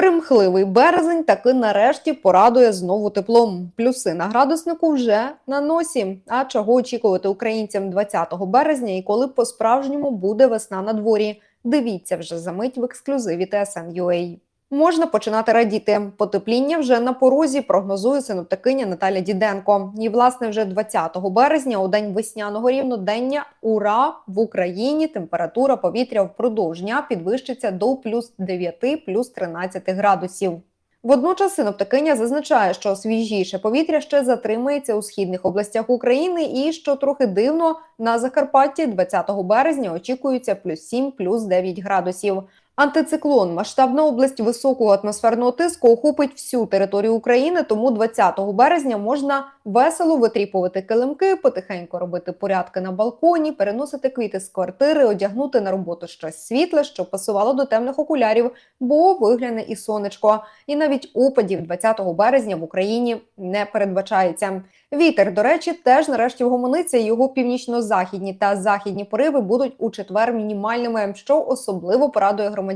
Примхливий березень таки нарешті порадує знову теплом. Плюси на градуснику вже на носі. А чого очікувати українцям 20 березня і коли по-справжньому буде весна на дворі? Дивіться вже за мить в ексклюзиві TSN.ua. Можна починати радіти. Потепління вже на порозі, прогнозує синоптикиня Наталя Діденко. І, власне, вже 20 березня, у день весняного рівнодення, ура в Україні температура повітря впродовж дня підвищиться до плюс 9, плюс 13 градусів. Водночас синоптикиня зазначає, що свіжіше повітря ще затримається у східних областях України, і що трохи дивно на Закарпатті 20 березня очікується плюс 7, плюс 9 градусів. Антициклон, масштабна область високого атмосферного тиску, охопить всю територію України. Тому 20 березня можна весело витріпувати килимки, потихеньку робити порядки на балконі, переносити квіти з квартири, одягнути на роботу щось світле, що пасувало до темних окулярів, бо вигляне і сонечко. І навіть опадів 20 березня в Україні не передбачається. Вітер, до речі, теж нарешті вгомониться. Його північно-західні та західні пориви будуть у четвер мінімальними, що особливо порадує громадян,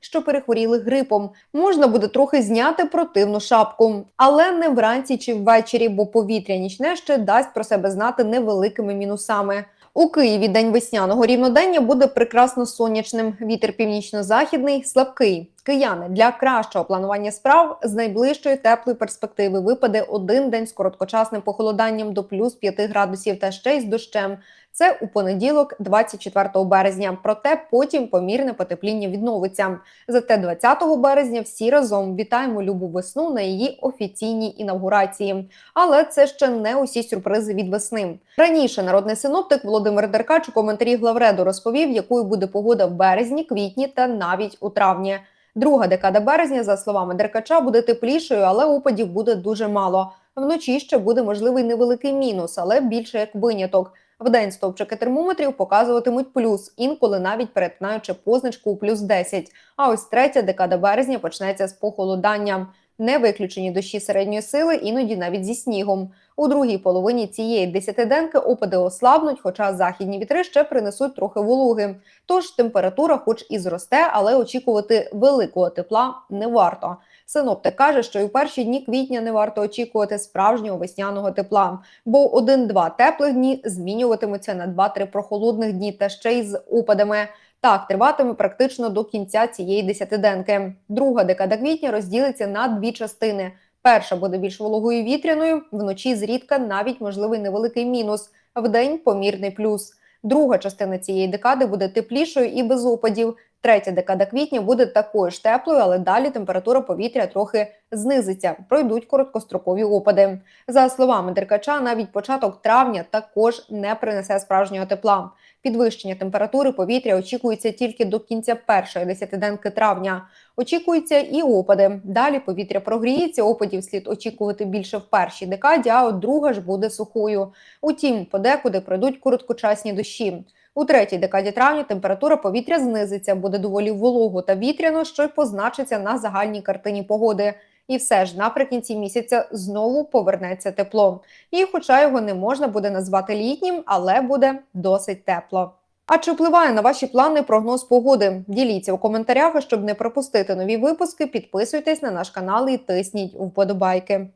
що перехворіли грипом. Можна буде трохи зняти противну шапку, але не вранці чи ввечері, бо повітря нічне ще дасть про себе знати невеликими мінусами. У Києві день весняного рівнодення буде прекрасно сонячним. Вітер північно-західний слабкий. Кияни для кращого планування справ з найближчої теплої перспективи випаде один день з короткочасним похолоданням до плюс 5 градусів та ще й з дощем. Це у понеділок, 24 березня. Проте потім помірне потепління відновиться. Зате 20 березня всі разом вітаємо любу весну на її офіційній інавгурації. Але це ще не усі сюрпризи від весни. Раніше народний синоптик Володимир Деркач у коментарі главреду розповів, якою буде погода в березні, квітні та навіть у травні. Друга декада березня, за словами Деркача, буде теплішою, але опадів буде дуже мало. Вночі ще буде можливий невеликий мінус, але більше як виняток. Вдень стовпчики термометрів показуватимуть плюс, інколи навіть перетинаючи позначку у плюс 10. А ось третя декада березня почнеться з похолодання. Не виключені дощі середньої сили, іноді навіть зі снігом. У другій половині цієї десятиденки опади ослабнуть, хоча західні вітри ще принесуть трохи вологи. Тож температура, хоч і зросте, але очікувати великого тепла не варто. Синоптик каже, що і в перші дні квітня не варто очікувати справжнього весняного тепла, бо один-два теплих дні змінюватимуться на два-три прохолодних дні та ще й з опадами. Так триватиме практично до кінця цієї десятиденки. Друга декада квітня розділиться на дві частини. Перша буде більш вологою вітряною, вночі зрідка навіть можливий невеликий мінус, вдень помірний плюс. Друга частина цієї декади буде теплішою і без опадів. Третя декада квітня буде такою ж теплою, але далі температура повітря трохи знизиться. Пройдуть короткострокові опади. За словами Деркача, навіть початок травня також не принесе справжнього тепла. Підвищення температури повітря очікується тільки до кінця першої десятиденки травня. Очікуються і опади. Далі повітря прогріється. Опадів слід очікувати більше в першій декаді, а от друга ж буде сухою. Утім, подекуди пройдуть короткочасні дощі. У третій декаді травня температура повітря знизиться, буде доволі волого та вітряно, що й позначиться на загальній картині погоди. І все ж наприкінці місяця знову повернеться тепло. І, хоча його не можна буде назвати літнім, але буде досить тепло. А чи впливає на ваші плани прогноз погоди? Діліться у коментарях, щоб не пропустити нові випуски. Підписуйтесь на наш канал і тисніть вподобайки.